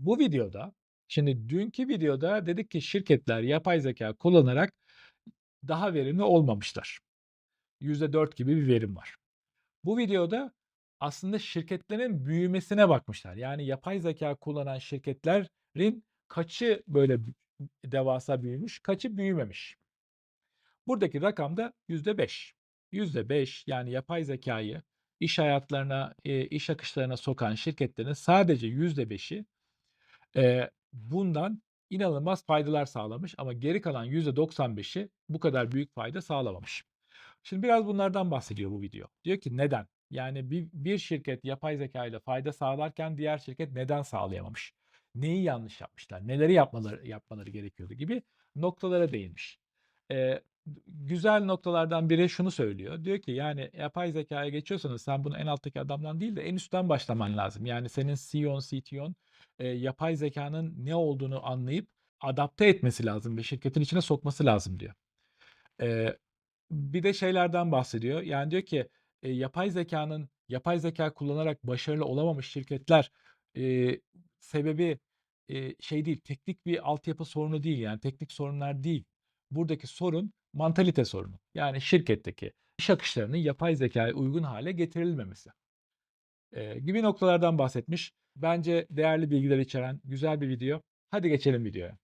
Bu videoda, şimdi dünkü videoda dedik ki şirketler yapay zeka kullanarak daha verimli olmamışlar. %4 gibi bir verim var. Bu videoda aslında şirketlerin büyümesine bakmışlar. Yani yapay zeka kullanan şirketlerin kaçı böyle devasa büyümüş, kaçı büyümemiş. Buradaki rakam da %5. %5 yani yapay zekayı iş hayatlarına, e, iş akışlarına sokan şirketlerin sadece %5'i e, bundan inanılmaz faydalar sağlamış ama geri kalan %95'i bu kadar büyük fayda sağlamamış. Şimdi biraz bunlardan bahsediyor bu video. Diyor ki neden? Yani bir, bir şirket yapay zeka ile fayda sağlarken diğer şirket neden sağlayamamış? Neyi yanlış yapmışlar? Neleri yapmaları yapmaları gerekiyordu gibi noktalara değinmiş. Ee, güzel noktalardan biri şunu söylüyor. Diyor ki yani yapay zekaya geçiyorsanız sen bunu en alttaki adamdan değil de en üstten başlaman lazım. Yani senin CEO'n, CTO'n e, yapay zekanın ne olduğunu anlayıp adapte etmesi lazım ve şirketin içine sokması lazım diyor. Ee, bir de şeylerden bahsediyor. Yani diyor ki e, yapay zekanın yapay zeka kullanarak başarılı olamamış şirketler e, sebebi e, şey değil, teknik bir altyapı sorunu değil yani teknik sorunlar değil. Buradaki sorun mantalite sorunu. Yani şirketteki iş akışlarının yapay zekaya uygun hale getirilmemesi. E, gibi noktalardan bahsetmiş. Bence değerli bilgiler içeren güzel bir video. Hadi geçelim videoya.